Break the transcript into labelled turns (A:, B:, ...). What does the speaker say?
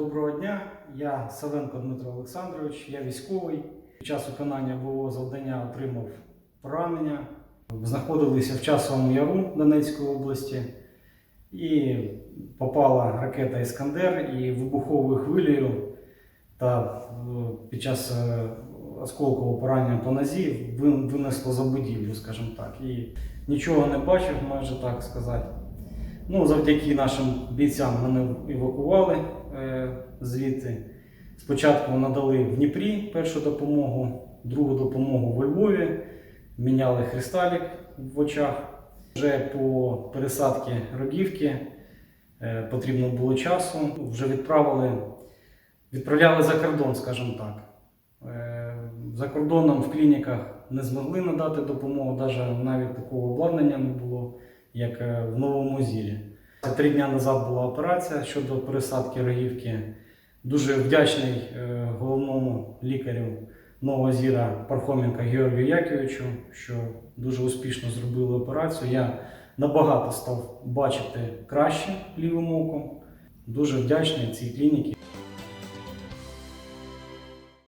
A: Доброго дня, я Савенко Дмитро Олександрович, я військовий. Під час виконання бойового завдання отримав поранення. Знаходилися в часовому яру Донецької області і попала ракета Іскандер і вибуховою хвилею та е, під час е, осколкового поранення по нозі винесло за будівлю, скажімо так. І нічого не бачив, майже так сказати. Ну, завдяки нашим бійцям мене евакували е, звідти. Спочатку надали в Дніпрі першу допомогу, другу допомогу во Львові, міняли хресталік в очах. Вже по пересадці рогівки е, потрібно було часу. Вже відправили, відправляли за кордон, скажімо так. Е, За кордоном в клініках не змогли надати допомогу, навіть навіть такого обладнання не було, як е, в Новому Зілі. Три дні назад була операція щодо пересадки рогівки. Дуже вдячний е, головному лікарю Нового Зіра Пархоменка Георгію Яковичу, що дуже успішно зробили операцію. Я набагато став бачити краще лівим оком. Дуже вдячний цій клініці.